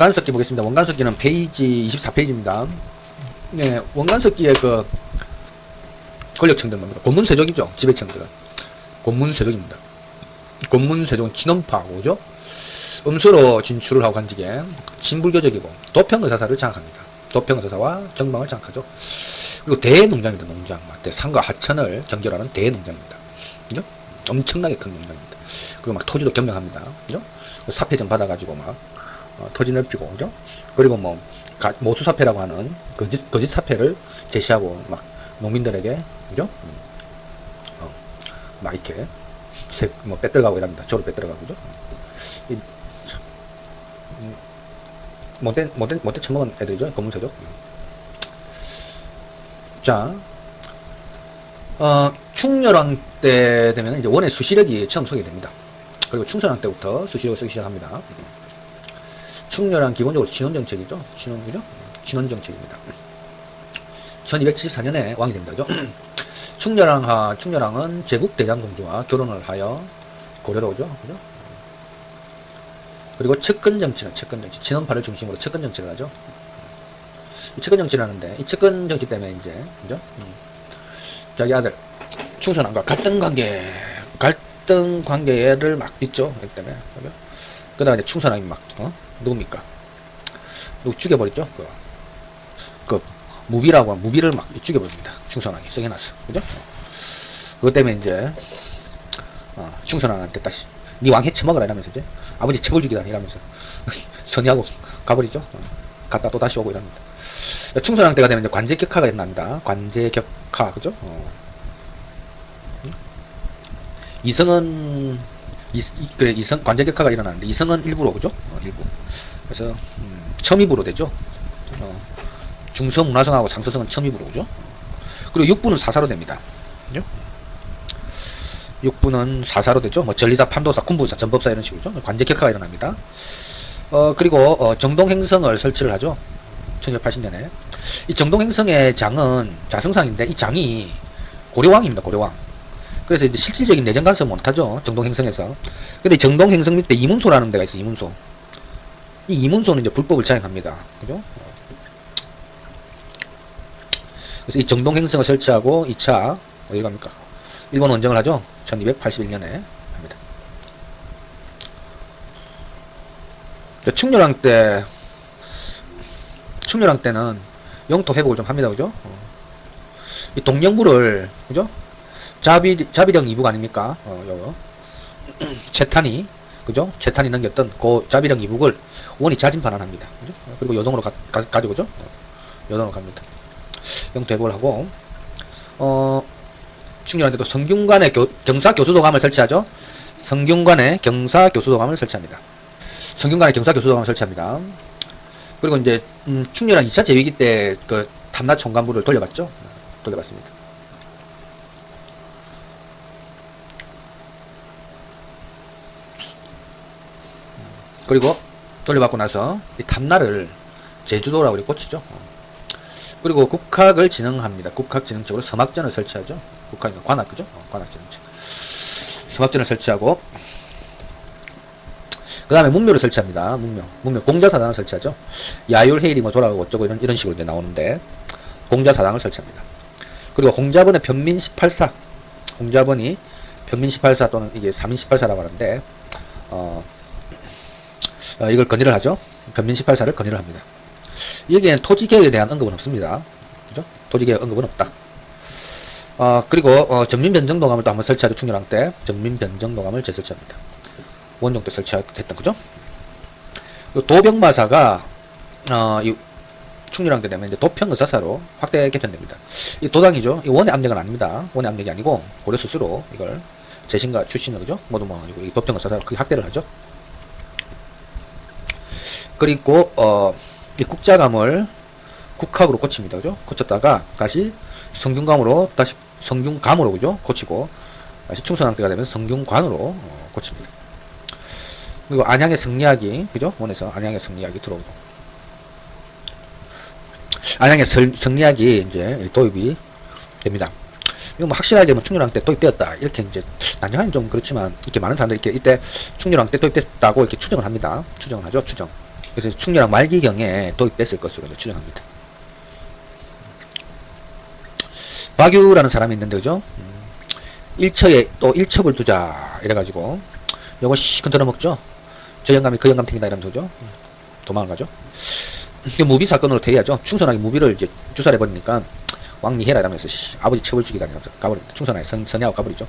원간석기 보겠습니다. 원간석기는 페이지 24페이지입니다. 네, 원간석기의 그 권력층들 뭡니까? 고문세족이죠. 지배층들은. 고문세족입니다. 고문세족은 친원파고, 그죠? 음수로 진출을 하고 간직에 진불교적이고 도평의사사를 장악합니다. 도평의사사와 정방을 장악하죠. 그리고 대농장입니다. 농장. 막 산과 하천을 경결하는 대농장입니다. 그죠? 엄청나게 큰 농장입니다. 그리고 막 토지도 겸명합니다. 그죠? 사패전 받아가지고 막 어, 토지 넓히고 그죠? 그리고 뭐 가, 모수 사패라고 하는 거짓 거짓 사패를 제시하고 막 농민들에게 그죠? 음. 어, 막 이렇게 세, 뭐 빼들어가고 이랍니다. 저로 빼들어가고 그죠? 이, 참, 음, 못된 못된 못된 처먹은 애들이죠. 검은새죠. 자, 어, 충렬왕 때 되면 이제 원의 수시력이 처음 소개됩니다. 그리고 충선왕 때부터 수시력을 쓰기 시작합니다. 충렬왕 기본적으로 진원 정책이죠. 진원 그죠? 진원 정책입니다. 1274년에 왕이. 그죠? 충렬왕하 충렬왕은 제국 대장공주와 결혼을 하여 고려로 오죠. 그죠? 그리고 측근 정치는 측근 정치, 진원파를 중심으로 측근 정치를 하죠. 이 측근 정치를 하는데 이 측근 정치 때문에 이제 그죠? 음. 자기 아들 충선왕과 갈등 관계 갈등 관계를 막 빚죠. 그렇기 때문에 그죠? 그 다음에 이제 충선왕이 막 어? 누굽니까? 누구 죽여버렸죠? 그, 그 무비라고 한 무비를 막 죽여버립니다. 충선왕이 썩여놨어. 그죠? 그것 때문에 이제 어, 충선왕한테 다시 네 왕 해쳐먹으라 이러면서 이제 아버지 첩을 죽이다 이러면서 선의하고 가버리죠. 어, 갔다 또 다시 오고 이럽니다. 충선왕 때가 되면 이제 관제격화가 일어납니다. 관제격화 그죠? 어. 이성은 이, 이- 그래 이성 관제격화가 일어나는데 이성은 일부로 그죠? 어, 일부. 그래서 음, 첨입으로 되죠. 어, 중서 문화성하고 상서성은 첨입으로 그죠? 그리고 육부는 사사로 됩니다. 그죠? 육부는 사사로 되죠. 뭐 전리사, 판도사, 군부사, 전법사 이런 식으로죠. 관제 격화가 일어납니다. 어 그리고 어, 정동행성을 설치를 하죠. 1980년에 이 정동행성의 장은 자승상인데 이 장이 고려왕입니다. 고려왕. 그래서 이제 실질적인 내정 간섭 못하죠. 정동행성에서. 근데 정동행성 밑에 이문소라는 데가 있어요. 이문소. 이 이문소는 이제 불법을 자행합니다. 그죠? 그래서 이 정동행성을 설치하고 2차 어디 갑니까? 일본 원정을 하죠. 1281년에 합니다. 자, 충렬왕 때 충렬왕 때는 영토 회복을 좀 합니다. 그죠? 어. 이 동령부를 그죠? 자비 자비령 이북 아닙니까? 어, 요거. 채탄이 그죠? 채탄이 넘겼던 그 자비령 이북을 원이 자진 반환합니다. 그죠? 그리고 요동으로 가, 가, 가지고 죠 어, 요동으로 갑니다. 회복을 하고 어 충렬한테도 성균관에 교, 경사 교수도감을 설치하죠. 성균관에 경사 교수도감을 설치합니다. 성균관에 경사 교수도감을 설치합니다. 그리고 이제 음, 충렬한 2차 제위기 때 그 탐나 총관부를 돌려봤죠. 어, 돌려봤습니다. 그리고 돌려받고 나서 이 탐나를 제주도라고 이렇게 꽂히죠. 어. 그리고 국학을 진흥합니다. 국학 진흥책으로 서막전을 설치하죠. 국학 관악 그죠? 어, 관악 진흥책. 서막전을 설치하고 그 다음에 문묘를 설치합니다. 문묘. 문묘. 공자사당을 설치하죠. 야율해일이 뭐 돌아가고 어쩌고 이런, 이런 식으로 이제 나오는데, 공자사당을 설치합니다. 그리고 홍자본의 변민 18사. 홍자본이 변민 18사 또는 이게 3인 18사라고 하는데, 어, 어, 이걸 건의를 하죠. 변민 18사를 건의를 합니다. 여기에는 토지개혁에 대한 언급은 없습니다. 그죠? 토지개혁 언급은 없다. 어, 그리고, 어, 전민변정도감을 또 한번 설치하죠. 충렬왕 때. 전민변정도감을 재설치합니다. 원정 때 설치했던 거죠. 그리고 도병마사가 어, 이 충렬왕 때 되면 이제 도평의사사로 확대 개편됩니다. 이 도당이죠. 이 원의 압력은 아닙니다. 원의 압력이 아니고 고려 스스로 이걸 재신과 출신을 그죠? 모두 뭐이 도평의사사로 크게 확대를 하죠. 그리고 어, 이 국자감을 국학으로 고칩니다. 그죠? 고쳤다가 다시 성균감으로 다시 성균감으로 그죠? 고치고 다시 충선왕 때가 되면 성균관으로 어, 고칩니다. 그리고 안양의 승리학이 그죠? 원에서 안양의 승리학이 들어오고 안양의 설, 승리학이 이제 도입이 됩니다. 이거 뭐 확실하게 뭐 충렬왕 때 도입되었다 이렇게 이제 난장하긴 좀 그렇지만 이렇게 많은 사람들이 이렇게 이때 충렬왕 때 도입됐다고 이렇게 추정을 합니다. 추정을 하죠. 추정. 그래서 충렬왕 말기경에 도입됐을 것으로 추정합니다. 박유라는 사람이 있는데 그죠? 음, 일처에 또 일첩을 두자 이래가지고 요거 시큰 들어먹죠. 저 영감이 그 영감 탱이다 이러면서 그죠? 음, 도망을 가죠. 이게 무비 사건으로 대해야죠. 충선하게 무비를 이제 주살해 버리니까 왕리해라 이러면서 씨, 아버지 처벌 주기다 이러면서 가버립니다. 충선하게 선, 선야하고 가버리죠.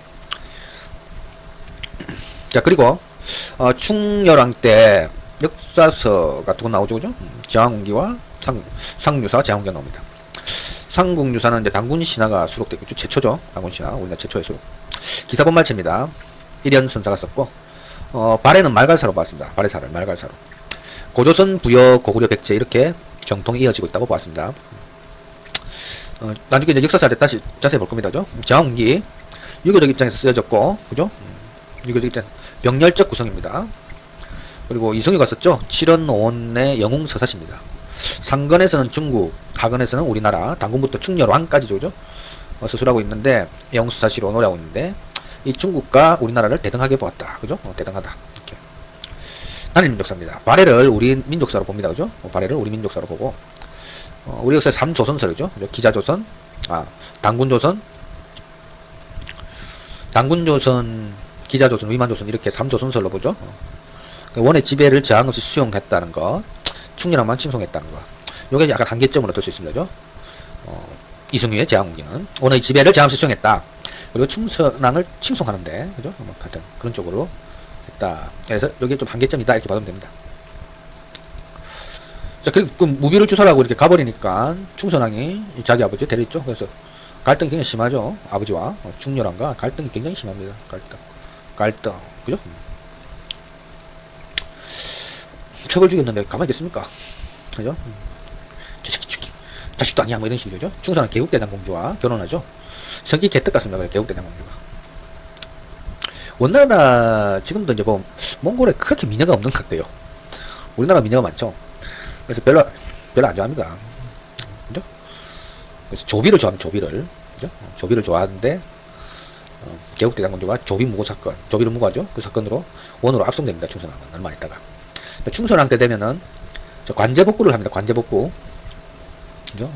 자 그리고 어, 충렬왕 때 역사서 같은 거 나오죠 그죠? 음, 제왕운기와 상, 상유사 제왕운기가 나옵니다. 상국유사는 이제 당군 신화가 수록되고 있죠. 최초죠. 당군 신화 우리나라 최초의 수록. 기사본 말체입니다. 일연 선사가 썼고 어, 발해는 말갈사로 봤습니다. 발해사를 말갈사로. 고조선 부여 고구려 백제 이렇게 정통이 이어지고 있다고 보았습니다. 어, 나중에 이제 역사사를 다시 자세히 볼 겁니다. 죠 제왕기 유교적 입장에서 쓰여졌고 그죠? 유교적 입장 병렬적 구성입니다. 그리고 이성유가 썼죠. 7원 5원의 영웅 서사시입니다. 상건에서는 중국, 하건에서는 우리나라, 당군부터 충렬왕까지 오죠. 어, 서술하고 있는데 영웅 서사시로 노래하고 있는데 이 중국과 우리나라를 대등하게 보았다. 그죠? 어, 대등하다. 이렇게. 단일 민족사입니다. 발해를 우리 민족사로 봅니다. 그죠? 어, 발해를 우리 민족사로 보고 어, 우리 역사 3조선설이죠. 그죠? 기자조선, 아, 당군조선, 당군조선, 기자조선, 위만조선 이렇게 3조선설로 보죠. 어. 그 원의 지배를 저항 없이 수용했다는 것, 충렬함만 칭송했다는 것. 요게 약간 한계점으로 들수 있습니다. 어, 이승유의 제왕기는 원의 지배를 저항 없이 수용했다. 그리고 충선왕을 칭송하는데, 그죠? 뭐 같은 그런 쪽으로 했다. 그래서 여기에 좀 한계점이다 이렇게 봐도 됩니다. 자, 그리고 그 무비를 주설하고 이렇게 가버리니까 충선왕이 자기 아버지 데려있죠. 그래서 갈등이 굉장히 심하죠. 아버지와 어, 충렬왕과 갈등이 굉장히 심합니다. 갈등. 갈등. 그죠? 척을 죽였는데 가만히 있겠습니까? 그죠? 저 새끼 죽이. 자식도 아니야. 뭐 이런 식이죠. 충선왕 개국대장 공주와 결혼하죠. 성기 개떡 같습니다. 개국대장 공주가. 원나라 지금도 이제 뭐 몽골에 그렇게 미녀가 없는 것 같아요. 우리나라 미녀가 많죠. 그래서 별로 별로 안 좋아합니다. 그죠? 그래서 조비를 좋아합니다. 조비를 그죠? 어, 조비를 좋아하는데 어, 개국대장 공주가 조비 무고 사건, 조비를 무고하죠. 그 사건으로 원으로 압송됩니다. 충선왕은 얼마 있다가 충선왕 때 되면은 저 관제 복구를 합니다. 관제 복구. 그죠?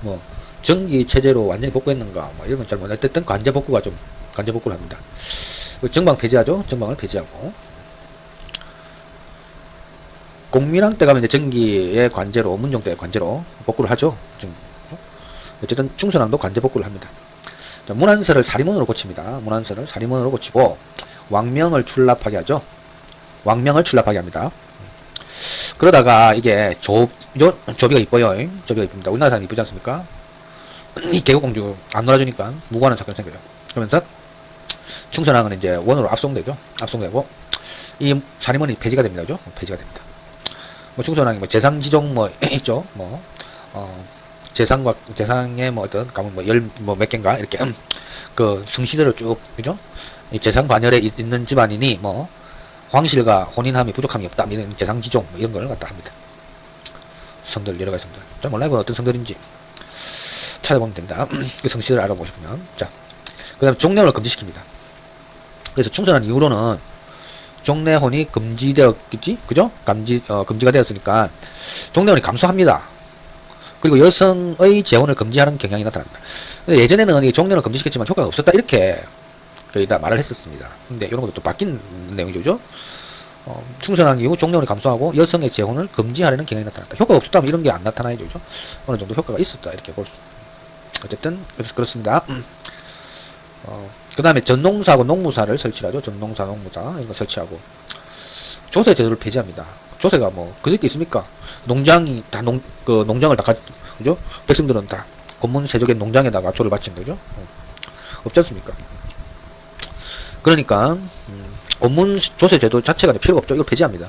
뭐 전기 체제로 완전히 복구했는가 뭐 이런 건 잘 모르겠는데 어쨌든 관제 복구가 좀 관제 복구를 합니다. 그 정방 폐지하죠. 정방을 폐지하고 공민왕 때 가면 이제 전기의 관제로 문종 때 관제로 복구를 하죠. 좀 어쨌든 충선왕도 관제 복구를 합니다. 자, 문안설을 사리문으로 고칩니다. 문안설을 사리문으로 고치고 왕명을 출납하게 하죠. 왕명을 출납하게 합니다. 그러다가 이게 조, 조 조비가 이뻐요. 조비가 이쁩니다. 우리나라 사람 이쁘지 않습니까? 이 개국공주 안 놀아주니까 무고하는 사건이 생겨요. 그러면서 충선왕은 이제 원으로 압송되죠. 압송되고 이 사리문이 폐지가 됩니다. 그죠? 폐지가 됩니다. 뭐 충선왕이 뭐 재상지종 뭐 있죠. 뭐 어, 재상과 재상의 뭐 어떤 가면 뭐열뭐 몇 개인가 이렇게 음, 그 성시들을 쭉 그죠? 이 재상 반열에 있- 있는 집안이니 뭐 황실과 혼인함이 부족함이 없다 뭐 이런 재상지종 뭐 이런 걸 갖다 합니다. 성들 여러 가지 성들. 자 몰라 이건 어떤 성들인지 찾아보면 됩니다. 그 성씨를 알아보시면 자 그 다음에 종례혼을 금지시킵니다. 그래서 충선한 이후로는 종례혼이 금지되었겠지, 그죠? 금지 어, 금지가 되었으니까 종례혼이 감소합니다. 그리고 여성의 재혼을 금지하는 경향이 나타납니다. 예전에는 이 종례혼을 금지시켰지만 효과가 없었다 이렇게 거의 다 말을 했었습니다. 근데 이런 것도 또 바뀐 내용이죠? 어, 충선한 이후 종례혼이 감소하고 여성의 재혼을 금지하려는 경향이 나타났다. 효과가 없었다면 이런 게 안 나타나야죠, 그죠? 어느 정도 효과가 있었다 이렇게 볼 수. 어쨌든 그렇습니다. 어, 그 다음에 전농사하고 농무사를 설치하죠. 전농사, 농무사 이거 설치하고 조세 제도를 폐지합니다. 조세가 뭐 그럴 게 있습니까? 농장이 다 농 그 농장을 다 가, 그죠? 백성들은 다 건문 세족의 농장에다가 조를 바친 거죠. 어. 없지 않습니까? 그러니까 음, 건문 조세 제도 자체가 필요가 없죠. 이걸 폐지합니다.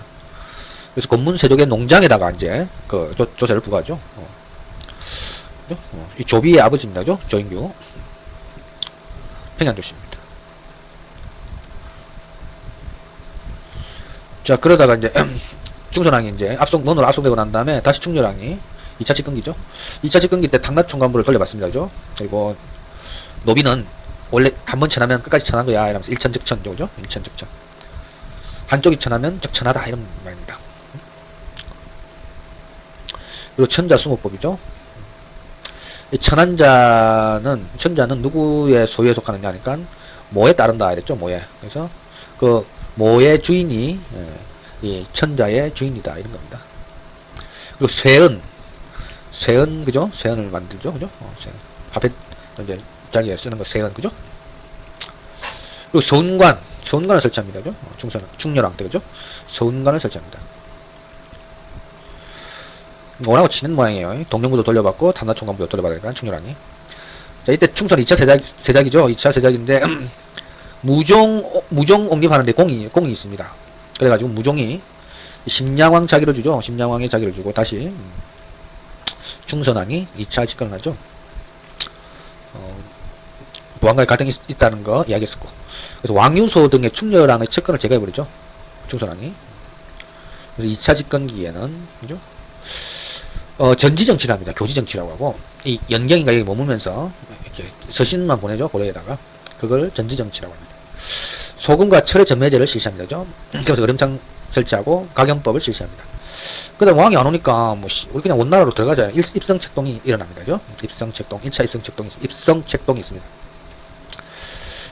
그래서 건문 세족의 농장에다가 이제 그 조, 조세를 부과하죠. 어. 어, 이 조비의 아버지입니다. 죠 조인규. 평양조씨입니다. 자, 그러다가 이제 충선왕이 이제 압송 원으로 압송되고 난 다음에 다시 충렬왕이 2차 집권기죠. 2차 집권기 때 당나총관부를 돌려봤습니다. 그죠? 그리고 노비는 원래 한번 천하면 끝까지 천한 거야. 이러면서 일천즉천죠. 그죠? 일천즉천. 한쪽이 천하면 적천하다. 이런 말입니다. 그리고 천자 수모법이죠. 이 천한자는 천자는 누구의 소유에 속하느냐 하니까 모에 따른다 이랬죠 모에. 그래서 그 모의 주인이 예, 이 천자의 주인이다 이런 겁니다. 그리고 쇠은 쇠은 그죠? 쇠은을 만들죠, 그죠? 어, 쇠은 화폐 이제 자기에 쓰는 거 쇠은 그죠? 그리고 서운관 서운관을 설치합니다, 그죠? 어, 충선 충렬왕 때 그죠? 서운관을 설치합니다. 뭐라고 치는 모양이에요. 동령부도 돌려받고 탐나총관부도 돌려받으니까 충렬왕이. 자 이때 충선 2차 세작 세작이죠. 2차 세작인데 무종 어, 무종 옹립하는데 공이 공이 있습니다. 그래가지고 무종이 심양왕 자기를 주죠. 심양왕의 자기를 주고 다시 음, 충선왕이 2차 집권을 하죠. 어, 부왕과의 갈등이 있, 있다는 거 이야기했었고 그래서 왕유소 등의 충렬왕의 측근을 제거해버리죠. 충선왕이 그래서 2차 집권기에는 그죠? 어, 전지정치를 합니다. 교지정치라고 하고 이 연경이가 여기 머물면서 이렇게 서신만 보내죠. 고려에다가 그걸 전지정치라고 합니다. 소금과 철의 전매제를 실시합니다. 그래서 얼음장 설치하고 가경법을 실시합니다. 그 다음 왕이 안 오니까 뭐 씨, 우리 그냥 원나라로 들어가자. 일- 입성책동이 일어납니다. 그죠? 입성책동, 1차 입성책동이 있- 입성책동이 있습니다.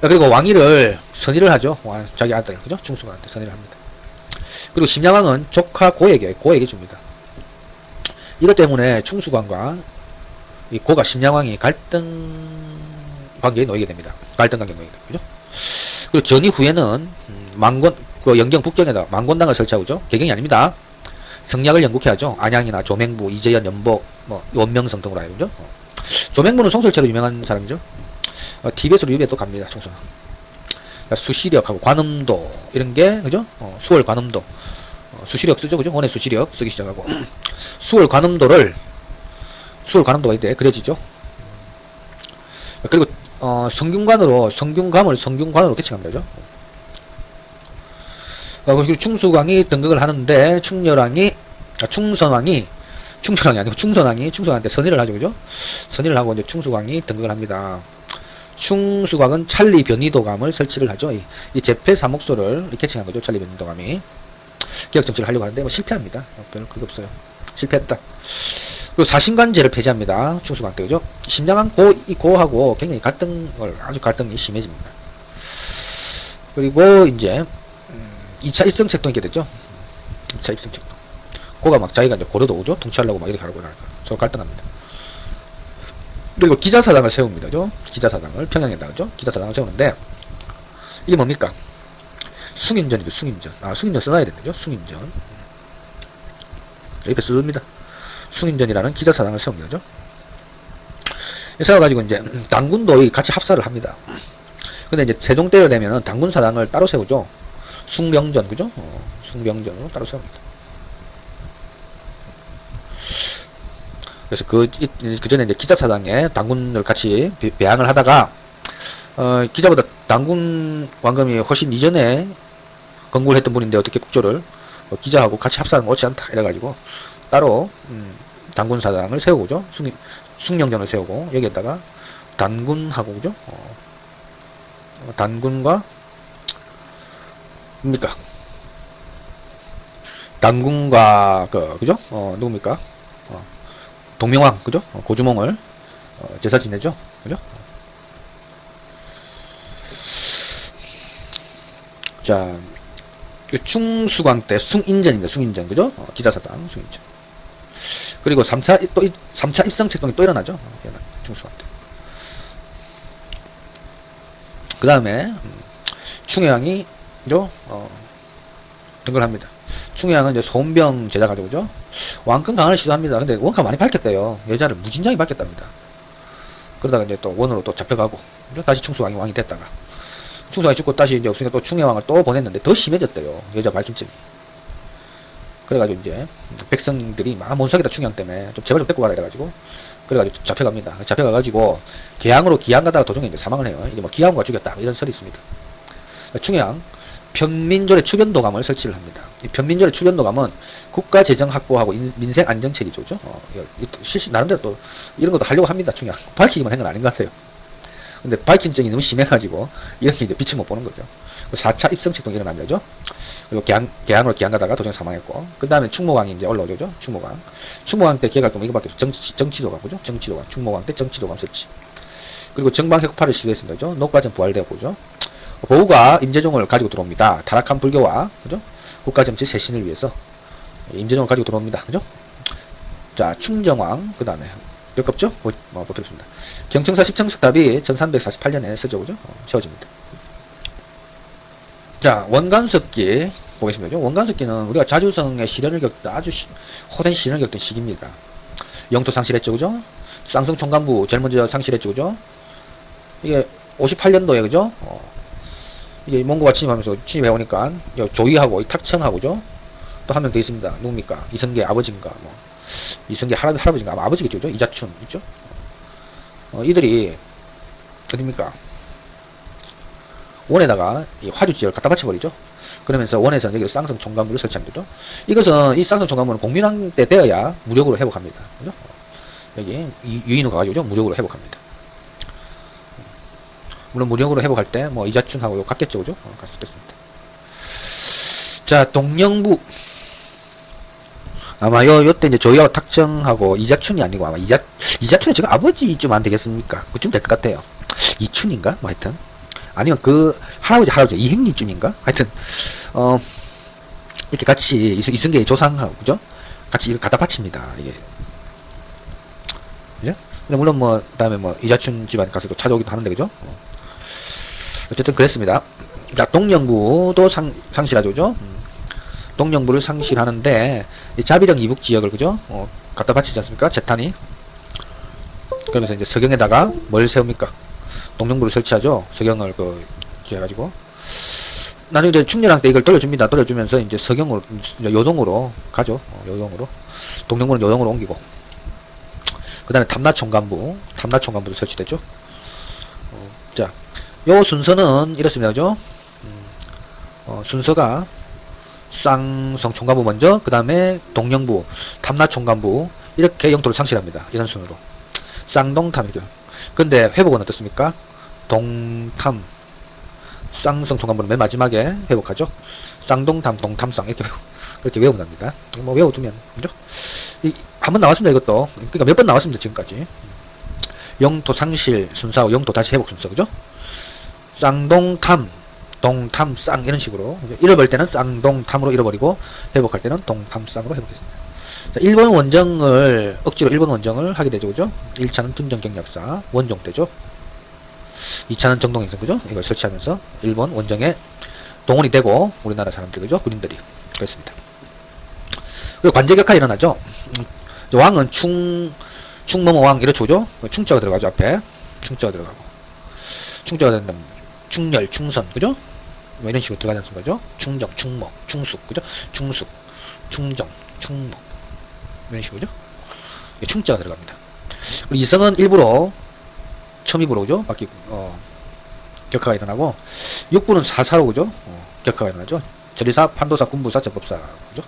자, 그리고 왕위를 선의를 하죠. 왕, 자기 아들, 그죠? 중수관한테 선의를 합니다. 그리고 심양왕은 조카 고에게 고에게 줍니다. 이것 때문에 충수관과 이 고가 심양왕이 갈등 관계에 놓이게 됩니다. 갈등 관계에 놓이게 됩니다. 그죠? 그리고 전이 후에는 음, 망건 그 영경 북경에다 망건당을 설치하고죠. 개경이 아닙니다. 성략을 영국해야죠. 안양이나 조맹부, 이재현, 연복, 뭐 원명성 등으로 알죠. 어. 조맹부는 송설체로 유명한 사람이죠. 어, 티벳으로 유배 또 갑니다. 총수. 그러니까 수시력하고 관음도 이런 게 그죠? 어, 수월 관음도 어, 수시력 쓰죠, 그죠? 원의 수시력 쓰기 시작하고 수월 관음도를 수월 관음도가 이때 그려지죠. 그리고 어, 성균관으로 성균감을 성균관으로 개칭합니다, 그죠? 어, 그리고 충수광이 등극을 하는데 충렬왕이 아, 충선왕이 충선왕이 아니고 충선왕이 충선왕한테 선의를 하죠, 그죠? 선의를 하고 이제 충수광이 등극을 합니다. 충수광은 찰리 변이도감을 설치를 하죠. 이, 이 제패 사목소를 개칭한 거죠, 찰리 변이도감이. 개혁 정치를 하려고 하는데 뭐 실패합니다. 어, 별로 그게 없어요. 실패했다. 그리고 사신관제를 폐지합니다. 충수관 때 그죠? 심양한 고, 이 고하고 굉장히 갈등을 아주 갈등이 심해집니다. 그리고 이제 음, 2차 입성 책동이 있게 되죠. 2차 입성 책동. 고가 막 자기가 이제 고려도 오죠. 통치하려고 막 이렇게 하려고 하니까 서로 갈등합니다. 그리고 기자사당을 세웁니다. 그죠? 기자사당을 평양에다 그죠? 기자사당을 세우는데 이게 뭡니까? 숭인전이죠. 숭인전. 아 숭인전 써놔야 되죠. 숭인전. 옆에 써줍니다. 숭인전이라는 기자사당을 세운 거죠. 세워가지고 이제 당군도 같이 합사를 합니다. 근데 이제 세종 때가 되면은 당군 사당을 따로 세우죠. 숭령전 그죠? 어, 숭령전으로 따로 세웁니다. 그래서 그, 이- 그 전에 이제 기자사당에 당군을 같이 배- 배양을 하다가, 어, 기자보다 당군 왕금이 훨씬 이전에 건국을 했던 분인데 어떻게 국조를 어, 기자하고 같이 합사하는 거 옳지 않다. 이래가지고 따로, 음, 당군사당을 세우고죠. 숭, 숭령전을 세우고, 여기에다가 단군하고, 그죠? 어, 어, 단군과, 뭡니까? 단군과, 그, 그죠? 어, 누굽니까? 어, 동명왕, 그죠? 어, 고주몽을, 어, 제사 지내죠? 그죠? 자, 그 충수광 때 숭인전입니다. 숭인전, 그죠? 어, 기자사당, 숭인전. 그리고 3차, 또, 3차 입성책동이 또 일어나죠? 어, 일어납니다. 충수광 때. 그 다음에, 음, 충해왕이, 죠? 어, 등을 합니다. 충해왕은 이제 소음병 제자 가지고죠. 왕권 강화를 시도합니다. 근데 원가 많이 밝혔대요. 여자를 무진장이 밝혔답니다. 그러다가 이제 또 원으로 또 잡혀가고? 다시 충수왕이 왕이 됐다가. 충수왕이 죽고 다시 이제 없으니까 또 충해왕을 또 보냈는데 더 심해졌대요. 여자 밝힘증이. 그래가지고 이제 백성들이 막 몬석이다 충양 때문에 좀 제발 좀 데리고 가라 이래가지고 그래가지고 잡혀갑니다. 잡혀가가지고 개항으로 기항 가다가 도중에 이제 사망을 해요. 이게 뭐 기항과 죽였다 뭐 이런 설이 있습니다. 충양 편민절의 추변도감을 설치를 합니다. 이 편민절의 추변도감은 국가 재정 확보하고 인- 민생 안정책이죠, 그죠? 어, 실시 나름대로 또 이런 것도 하려고 합니다. 충양 밝히기만 한 건 아닌 것 같아요. 근데 밝힌증이 너무 심해가지고 이런 게 이제 빛을 못 보는 거죠. 4차 입성책동 일어납니다. 그죠? 그리고 개항, 개항으로 기항 가다가 도중 사망했고, 그 다음에 충무광이 이제 올라오죠. 그죠? 충무광. 충무광 때 기획활동 이거밖에 없어. 정치, 정치도감, 그죠? 정치도감. 충무광 때 정치도감 설치. 그리고 정방혁파를 시도했습니다. 녹과전 부활되고, 그죠? 보우가 임재종을 가지고 들어옵니다. 타락한 불교와, 그죠? 국가 정치 쇄신을 위해서 임재종을 가지고 들어옵니다. 그죠? 자, 충정왕, 그 다음에, 몇 없죠? 뭐, 뭐, 못 들었습니다. 경청사 십청석 답이 1348년에 서죠, 그죠? 어, 세워집니다. 자, 원간석기 보겠습니다. 그죠? 원간석기는 우리가 자주성의 시련을 겪다 아주 시, 호된 시련을 겪던 시기입니다. 영토 상실했죠, 그죠? 쌍성 총간부 제일 먼저 상실했죠, 그죠? 이게 58년도에 그죠? 어, 이게 몽고가 침입하면서 침입해 오니까 조이하고 이 탁청하고죠. 또 한 명 더 있습니다. 누굽니까? 이성계 아버지인가 뭐 이성계 할아버지, 할아버지인가 아마 아버지겠죠? 이자춘 있죠? 어, 이들이 어딥니까? 원에다가 이 화주 지역을 갖다 바쳐버리죠. 그러면서 원에서는 여기서 쌍성 총관부를 설치하는 거죠. 이것은 이 쌍성 총관부는 공민왕 때 되어야 무력으로 회복합니다. 그죠? 어, 여기 이- 유인으로 가가지고 무력으로 회복합니다. 물론 무력으로 회복할 때 뭐 이자춘하고 같겠죠, 그죠? 어, 같을 겠습니다. 자, 동령부 아마 요 요때 이제 조이하고 탁정하고 이자춘이 아니고 아마 이자 이자춘이 지금 아버지쯤 안 되겠습니까? 그쯤 될 것 같아요. 이춘인가? 뭐 하여튼 아니면 그 할아버지 할아버지 이행리쯤인가? 하여튼 어 이렇게 같이 이승- 이승계의 조상하고 그죠? 같이 이걸 갖다 바칩니다. 이게 그죠? 근데 물론 뭐 그 다음에 뭐 이자춘 집안 가서도 찾아오기도 하는데 그죠? 어. 어쨌든 그랬습니다. 자 동령부도 상 상실하죠? 음. 동령부를 상실하는데 이 자비령 이북 지역을 그죠? 어, 갖다 바치지 않습니까? 재탄이 그러면서 이제 서경에다가 뭘 세웁니까? 동령부를 설치하죠. 서경을 그 해 가지고 나중에 이제 충렬왕 때 이걸 돌려줍니다. 돌려주면서 이제 서경으로 요동으로 가죠. 어, 요동으로 동령부는 요동으로 옮기고 그 다음에 탐라총관부 탐라총관부도 설치됐죠. 어, 자, 요 순서는 이렇습니다. 그죠? 음, 어, 순서가 쌍성 총관부 먼저 그 다음에 동령부 탐라 총관부 이렇게 영토를 상실합니다. 이런 순으로 쌍동탐 이렇게 근데 회복은 어떻습니까? 동탐 쌍성 총관부는 맨 마지막에 회복하죠. 쌍동탐 동탐쌍 이렇게 그렇게 외우면 됩니다. 뭐 외워두면 그죠? 한 번 나왔습니다 이것도 그러니까 몇 번 나왔습니다 지금까지 영토 상실 순서하고 영토 다시 회복 순서 그죠? 쌍동탐 동탐 쌍 이런 식으로 그죠? 잃어버릴 때는 쌍동탐으로 잃어버리고 회복할 때는 동탐 쌍으로 회복했습니다. 자, 일본 원정을 억지로 일본 원정을 하게 되죠, 그죠? 1차는 등정 경력사 원종 때죠. 2차는 정동행성 그죠? 이걸 설치하면서 일본 원정에 동원이 되고 우리나라 사람들 그죠? 군인들이 그랬습니다. 그리고 관제격화 일어나죠. 음, 왕은 충 충모모 왕 이렇게 오죠. 충자가 들어가죠 앞에 충자가 들어가고 충자가 된다. 충렬, 충선, 그죠? 뭐 이런 식으로 않습니까? 그죠? 충정, 충목, 충숙, 그죠? 충숙, 충정, 충목. 이런 식으로죠? 예, 충자가 들어갑니다. 그리고 이성은 일부러 첨입으로, 그죠? 바뀌, 어, 격화가 일어나고, 육부는 사사로, 그죠? 어, 격화가 일어나죠? 절의사, 판도사, 군부사, 전법사, 그죠?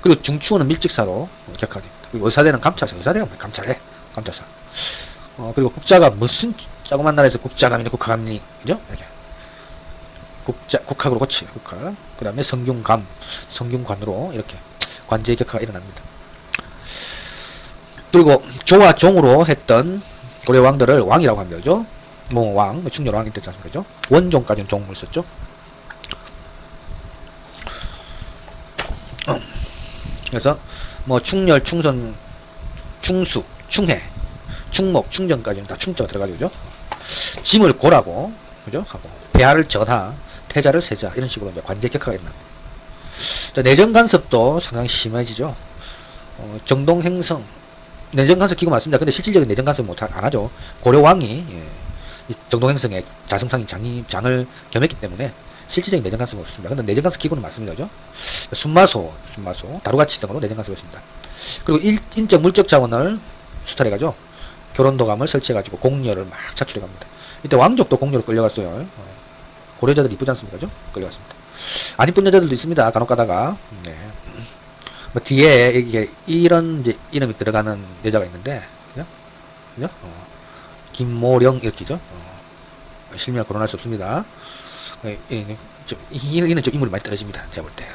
그리고 중추는 밀직사로 어, 격화가 됩니다. 그리고 의사대는 감찰사, 의사대가 뭐 감찰해. 감찰사. 어, 그리고 국자가 무슨 조그만 나라에서 국자감이니 국화감이니, 그죠? 이렇게. 국자, 국학으로 고치, 국학. 그 다음에 성균감, 성균관으로 이렇게 관제 격화가 일어납니다. 그리고 조와 종으로 했던 고려 왕들을 왕이라고 합니다. 그죠? 뭐 왕, 충렬 왕이 됐지 않습니까? 원종까지는 종을 썼죠. 어. 그래서 뭐 충렬, 충선, 충숙, 충해, 충목, 충정까지는 다 충자가 들어가죠. 짐을 고라고, 그죠? 하고, 배하를 전하, 태자를 세자, 이런 식으로 이제 관제 격화가 일어납니다. 자, 내정 간섭도 상당히 심해지죠. 어, 정동 행성, 내정 간섭 기구 맞습니다. 근데 실질적인 내정 간섭 못 하- 안 하죠. 고려 왕이 예, 이 정동 행성의 자성상인 장이 장을 겸했기 때문에 실질적인 내정 간섭은 없습니다. 근데 내정 간섭 기구는 맞습니다. 그죠? 순마소, 순마소, 다루가치 등으로 내정 간섭을 했습니다. 그리고 일, 인적 물적 자원을 수탈해 가죠. 결혼도감을 설치해 가지고 공녀를 막 차출해 갑니다. 이때 왕족도 공녀로 끌려갔어요. 어, 고려자들 이쁘지 않습니까? 그죠? 끌려갔습니다. 안 이쁜 여자들도 있습니다. 간혹 가다가. 네. 뭐 뒤에 이게 이런 이제 이름이 들어가는 여자가 있는데, 그죠? 그죠? 어, 김모령 이렇게죠. 어, 실명 거론할 수 없습니다. 예, 예, 좀, 이는 좀 인물이 많이 떨어집니다. 제가 볼 때.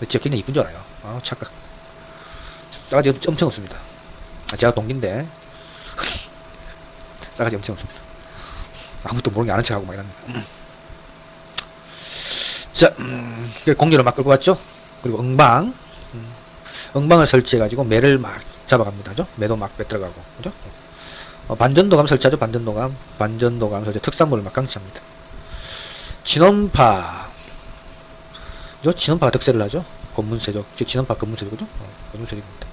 진짜 굉장히 이쁜 줄 알아요. 아, 착각. 싸가지 엄- 엄청 없습니다. 아, 제가 동기인데. 싸가지 엄청 없습니다. 아무것도 모르는 게 아는 척하고 막 이런. 자, 음, 그 공기를 막 끌고 왔죠. 그리고 응방. 음, 응방을 설치해가지고 매를 막 잡아갑니다. 그죠? 매도 막 빼들어가고. 그죠? 어, 반전도감 설치하죠. 반전도감. 반전도감 설치. 특산물을 막 강취합니다. 진원파. 그죠? 진원파가 득세를 하죠. 권문세족. 즉 진원파 권문세족이죠. 어, 권문세족입니다.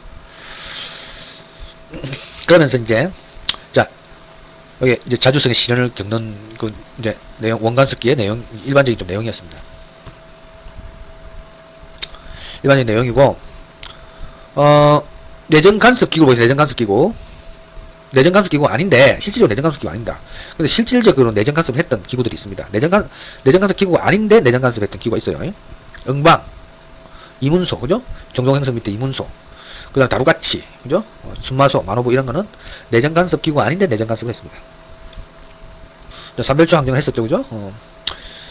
그러면서 이제, 자, 여기 이제 자주성의 시련을 겪는 그 이제 내용, 원간습기의 내용, 일반적인 좀 내용이었습니다. 일반적인 내용이고, 어, 내전 간섭 기구 보세요. 내전 간섭 기구. 내전 간섭 기구가 아닌데, 실질적으로 내전 간섭 기구가 아닙니다. 근데 실질적으로 내전 간섭을 했던 기구들이 있습니다. 내전 간, 내전 간섭 기구가 아닌데 내전 간섭을 했던 기구가 있어요. 응방, 이문소, 그죠? 정동행성 밑에 이문소. 그 다음 다루가치, 그죠? 어, 순마소, 만호부 이런 거는 내전 간섭 기구가 아닌데 내전 간섭을 했습니다. 자, 삼별주 항쟁을 했었죠, 그죠? 어.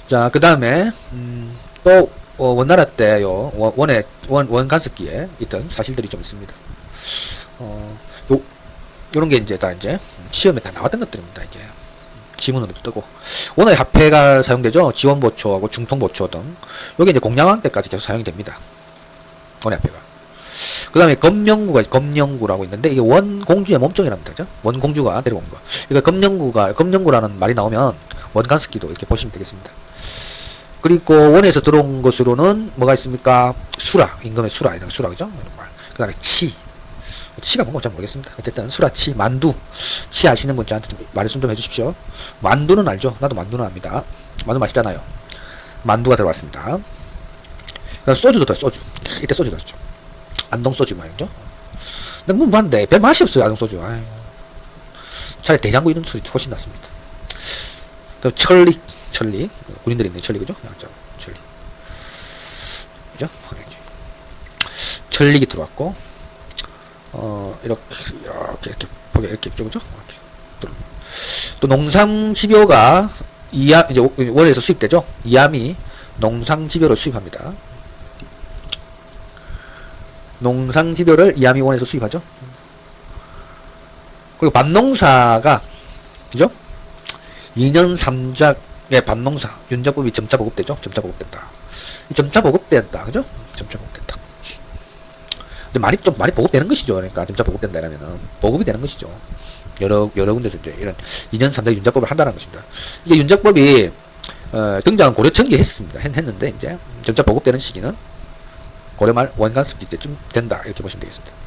자, 그 다음에, 음, 또, 어, 원나라 때요, 원, 원의, 원, 원 간섭기에 있던 사실들이 좀 있습니다. 어, 요, 요런 게 이제 다 이제 시험에 다 나왔던 것들입니다, 이게. 지문으로도 뜨고. 원의 화폐가 사용되죠? 지원 보초하고 중통 보초 등. 요게 이제 공양왕 때까지 계속 사용이 됩니다. 원의 화폐가. 그 다음에 검령구가 검령구라고 있는데 이게 원 공주의 몸종이랍니다. 그죠? 원 공주가 데려온 거. 그러니까 검령구가 검령구라는 말이 나오면 원간습기도 이렇게 보시면 되겠습니다. 그리고 원에서 들어온 것으로는 뭐가 있습니까? 수라, 임금의 수라, 이런 수라, 그죠? 이런 말. 그 다음에 치. 치가 뭔가 잘 모르겠습니다. 어쨌든 수라, 치, 만두. 치 아시는 분 저한테 좀 말씀 좀 해주십시오. 만두는 알죠? 나도 만두는 압니다. 만두 맛있잖아요. 만두가 들어왔습니다. 그다음 소주도 더 소주. 이때 소주 들었죠. 안동 소주 말이죠. 근데 뭐 봤는데 별 맛이 없어요 안동 소주. 아유. 차라리 대장구 이런 소리 훨씬 낫습니다. 그 천리 천리 군인들이 있는 천리 그죠? 양자 천리 그죠? 천리기 들어왔고 어 이렇게 이렇게 이렇게 보게 이렇게 있죠 그죠? 이렇게. 또 농상 집요가 이암 이제 원에서 수입되죠. 이암이 농상 집요를 수입합니다. 농상 집요를 이암이 원에서 수입하죠. 그리고 반농사가 그죠? 2년 3작 의 반농사 윤작법이 점차 보급되죠. 점차 보급된다. 이 점차 보급된다. 그죠? 점차 보급된다. 근데 많이 좀 많이 보급되는 것이죠. 그러니까 점차 보급된다 이러면은 보급이 되는 것이죠. 여러 여러 군데서 이제 이런 2년 3작 윤작법을 한다는 것입니다. 이게 윤작법이 어, 등장한 고려 청기에 했습니다. 했, 했는데 이제 점차 보급되는 시기는 고려말 원간습기 때쯤 된다 이렇게 보시면 되겠습니다.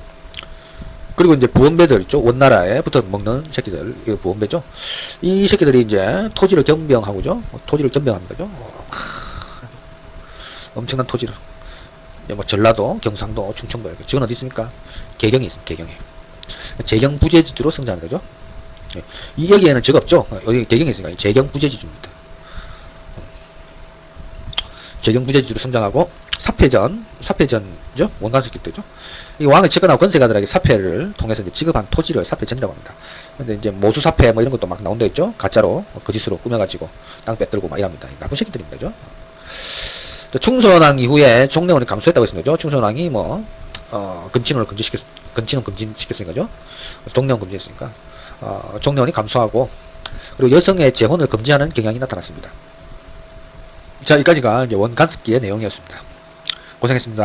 그리고 이제 부원배들 있죠. 원나라에 붙어 먹는 새끼들, 이거 부원배죠. 이 새끼들이 이제 토지를 겸병하고죠. 토지를 겸병하는 거죠. 어, 크, 엄청난 토지를. 예, 뭐 전라도, 경상도, 충청도 이렇게. 지금 어디 있습니까? 개경이 있습니다. 개경에. 재경 부재지주로 성장하는 거죠. 예. 이 여기에는 적 없죠. 어, 여기 개경에 있으니까 재경 부재지주입니다. 재경 부재지주로 성장하고 사패전, 사패전죠. 원간습기 때죠. 이 왕을 치거나 권세가들에게 사패를 통해서 이제 지급한 토지를 사패전이라고 합니다. 근데 이제 모수 사패 뭐 이런 것도 막 나온다 했죠. 가짜로 어, 거짓으로 꾸며가지고 땅 빼들고 막 이랍니다. 나쁜 새끼들입니다. 또 충선왕 이후에 종래원이 감소했다고 했습니다. 충선왕이 뭐 어, 금친을 금지시켰, 금친은 금지시켰으니까, 죠 종래원 금지했으니까, 어, 종래원이 감소하고, 그리고 여성의 재혼을 금지하는 경향이 나타났습니다. 자, 여기까지가 이제 원간습기의 내용이었습니다. 고생했습니다.